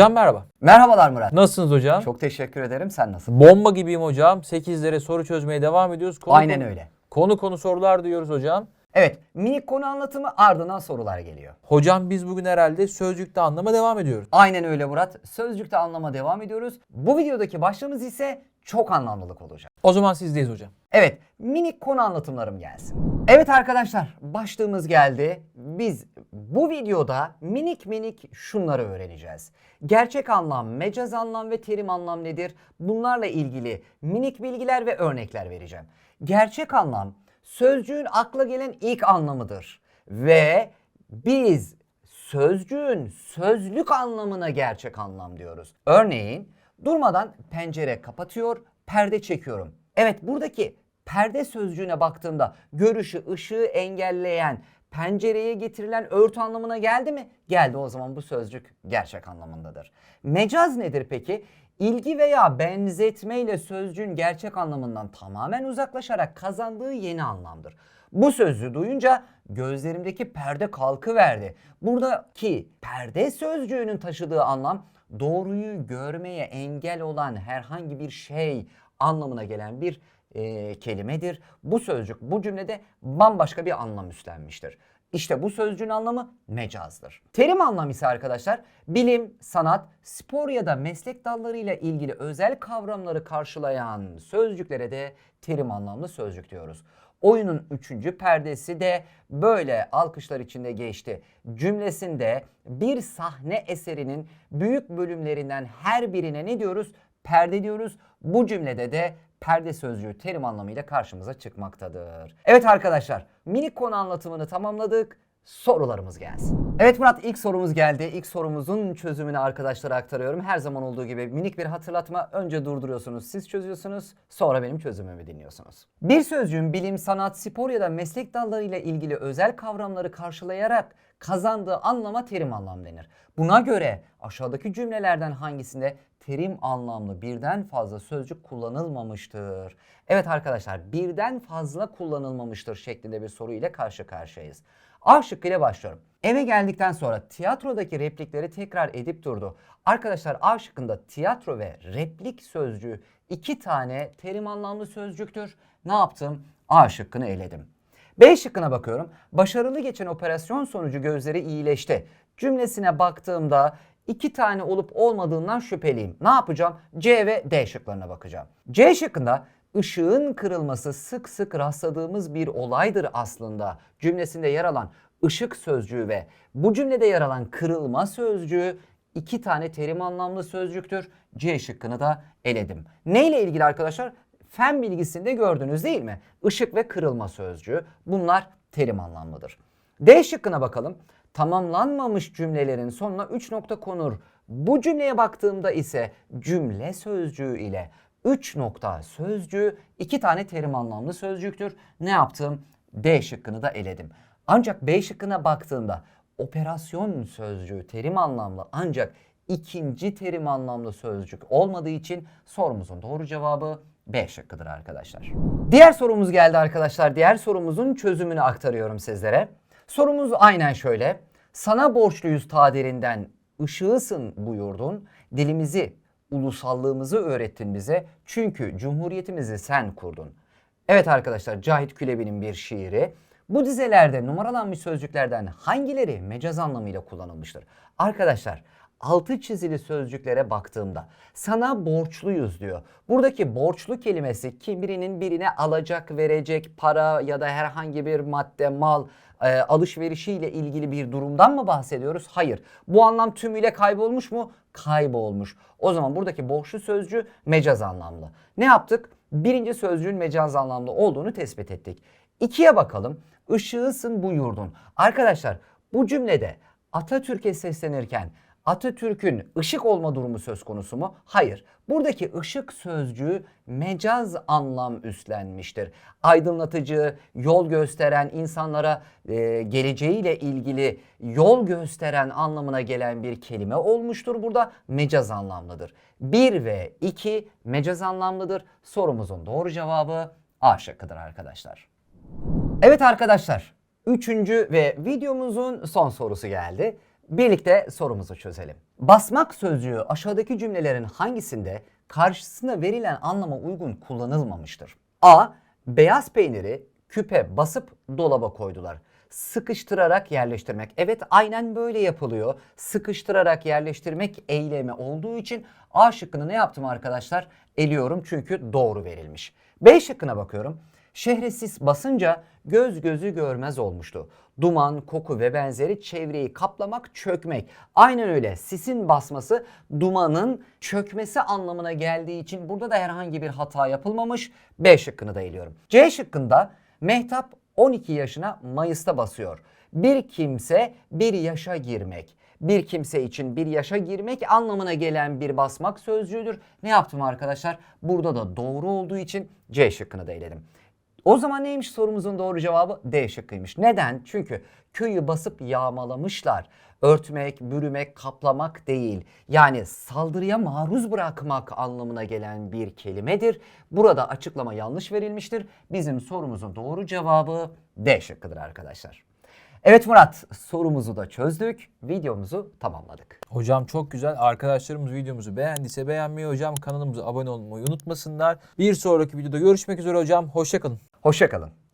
Hocam merhaba. Merhabalar Murat. Nasılsınız hocam? Çok teşekkür ederim. Sen nasılsın? Bomba gibiyim hocam. 8'lere soru çözmeye devam ediyoruz. Konu Aynen konu, öyle. Konu konu sorular diyoruz hocam. Evet, minik konu anlatımı ardından sorular geliyor. Hocam biz bugün herhalde sözcükte anlama devam ediyoruz. Aynen öyle Murat. Sözcükte anlama devam ediyoruz. Bu videodaki başlığımız ise çok anlamlılık olacak. O zaman sizdeyiz hocam. Evet, minik konu anlatımlarım gelsin. Evet arkadaşlar, başlığımız geldi. Biz bu videoda minik minik şunları öğreneceğiz. Gerçek anlam, mecaz anlam ve terim anlam nedir? Bunlarla ilgili minik bilgiler ve örnekler vereceğim. Gerçek anlam sözcüğün akla gelen ilk anlamıdır ve biz sözcüğün sözlük anlamına gerçek anlam diyoruz. Örneğin durmadan pencere kapatıyor, perde çekiyorum. Evet buradaki perde sözcüğüne baktığımda görüşü, ışığı engelleyen, pencereye getirilen örtü anlamına geldi mi? Geldi o zaman bu sözcük gerçek anlamındadır. Mecaz nedir peki? İlgi veya benzetmeyle sözcüğün gerçek anlamından tamamen uzaklaşarak kazandığı yeni anlamdır. Bu sözcüğü duyunca gözlerimdeki perde kalkıverdi. Buradaki perde sözcüğünün taşıdığı anlam doğruyu görmeye engel olan herhangi bir şey anlamına gelen bir e, kelimedir. Bu sözcük bu cümlede bambaşka bir anlam üstlenmiştir. İşte bu sözcüğün anlamı mecazdır. Terim anlam ise arkadaşlar bilim, sanat, spor ya da meslek dallarıyla ilgili özel kavramları karşılayan sözcüklere de terim anlamlı sözcük diyoruz. Oyunun üçüncü perdesi de böyle alkışlar içinde geçti. Cümlesinde bir sahne eserinin büyük bölümlerinden her birine ne diyoruz? Perde diyoruz. Bu cümlede de perde sözcüğü terim anlamıyla karşımıza çıkmaktadır. Evet arkadaşlar minik konu anlatımını tamamladık. Sorularımız gelsin. Evet Murat ilk sorumuz geldi. İlk sorumuzun çözümünü arkadaşlara aktarıyorum. Her zaman olduğu gibi minik bir hatırlatma. Önce durduruyorsunuz, siz çözüyorsunuz. Sonra benim çözümümü dinliyorsunuz. Bir sözcüğün bilim, sanat, spor ya da meslek dallarıyla ilgili özel kavramları karşılayarak kazandığı anlama terim anlam denir. Buna göre aşağıdaki cümlelerden hangisinde terim anlamlı birden fazla sözcük kullanılmamıştır? Evet arkadaşlar birden fazla kullanılmamıştır şeklinde bir soru ile karşı karşıyayız. A şıkkı ile başlıyorum. Eve geldikten sonra tiyatrodaki replikleri tekrar edip durdu. Arkadaşlar A şıkkında tiyatro ve replik sözcüğü iki tane terim anlamlı sözcüktür. Ne yaptım? A şıkkını eledim. B şıkkına bakıyorum. Başarılı geçen operasyon sonucu gözleri iyileşti. Cümlesine baktığımda iki tane olup olmadığından şüpheliyim. Ne yapacağım? C ve D şıklarına bakacağım. C şıkkında ışığın kırılması sık sık rastladığımız bir olaydır aslında. Cümlesinde yer alan ışık sözcüğü ve bu cümlede yer alan kırılma sözcüğü iki tane terim anlamlı sözcüktür. C şıkkını da eledim. Neyle ilgili arkadaşlar? Fen bilgisinde gördünüz değil mi? Işık ve kırılma sözcüğü. Bunlar terim anlamlıdır. D şıkkına bakalım. Tamamlanmamış cümlelerin sonuna 3 nokta konur. Bu cümleye baktığımda ise cümle sözcüğü ile 3 nokta sözcüğü iki tane terim anlamlı sözcüktür. Ne yaptım? D şıkkını da eledim. Ancak B şıkkına baktığımda operasyon sözcüğü terim anlamlı ancak ikinci terim anlamlı sözcük olmadığı için sorumuzun doğru cevabı B şıkkıdır arkadaşlar. Diğer sorumuz geldi arkadaşlar. Diğer sorumuzun çözümünü aktarıyorum sizlere. Sorumuz aynen şöyle. Sana borçluyuz tadirinden ışığısın buyurdun. Dilimizi, ulusallığımızı öğrettin bize. Çünkü cumhuriyetimizi sen kurdun. Evet arkadaşlar Cahit Külebi'nin bir şiiri. Bu dizelerde numaralanmış sözcüklerden hangileri mecaz anlamıyla kullanılmıştır? Arkadaşlar altı çizili sözcüklere baktığımda sana borçluyuz diyor. Buradaki borçlu kelimesi kim birinin birine alacak verecek para ya da herhangi bir madde mal e, alışverişiyle ilgili bir durumdan mı bahsediyoruz? Hayır. Bu anlam tümüyle kaybolmuş mu? Kaybolmuş. O zaman buradaki borçlu sözcüğü mecaz anlamlı. Ne yaptık? Birinci sözcüğün mecaz anlamlı olduğunu tespit ettik. İkiye bakalım. Işığısın bu yurdun. Arkadaşlar bu cümlede Atatürk'e seslenirken Atatürk'ün ışık olma durumu söz konusu mu? Hayır. Buradaki ışık sözcüğü mecaz anlam üstlenmiştir. Aydınlatıcı, yol gösteren, insanlara e, geleceğiyle ilgili yol gösteren anlamına gelen bir kelime olmuştur. Burada mecaz anlamlıdır. 1 ve 2 mecaz anlamlıdır. Sorumuzun doğru cevabı A şıkkıdır arkadaşlar. Evet arkadaşlar, üçüncü ve videomuzun son sorusu geldi. Birlikte sorumuzu çözelim. Basmak sözcüğü aşağıdaki cümlelerin hangisinde karşısına verilen anlama uygun kullanılmamıştır? A. Beyaz peyniri küpe basıp dolaba koydular. Sıkıştırarak yerleştirmek. Evet aynen böyle yapılıyor. Sıkıştırarak yerleştirmek eylemi olduğu için A şıkkını ne yaptım arkadaşlar? Eliyorum çünkü doğru verilmiş. B şıkkına bakıyorum. Şehre sis basınca göz gözü görmez olmuştu. Duman, koku ve benzeri çevreyi kaplamak, çökmek. Aynen öyle. Sisin basması dumanın çökmesi anlamına geldiği için burada da herhangi bir hata yapılmamış. B şıkkını da eliyorum. C şıkkında Mehtap 12 yaşına Mayıs'ta basıyor. Bir kimse bir yaşa girmek. Bir kimse için bir yaşa girmek anlamına gelen bir basmak sözcüğüdür. Ne yaptım arkadaşlar? Burada da doğru olduğu için C şıkkını da eledim. O zaman neymiş sorumuzun doğru cevabı? D şıkkıymış. Neden? Çünkü köyü basıp yağmalamışlar. Örtmek, bürümek, kaplamak değil. Yani saldırıya maruz bırakmak anlamına gelen bir kelimedir. Burada açıklama yanlış verilmiştir. Bizim sorumuzun doğru cevabı D şıkkıdır arkadaşlar. Evet Murat, sorumuzu da çözdük, videomuzu tamamladık. Hocam çok güzel. Arkadaşlarımız videomuzu beğendiyse beğenmeyi hocam kanalımıza abone olmayı unutmasınlar. Bir sonraki videoda görüşmek üzere hocam. Hoşçakalın. Hoşçakalın.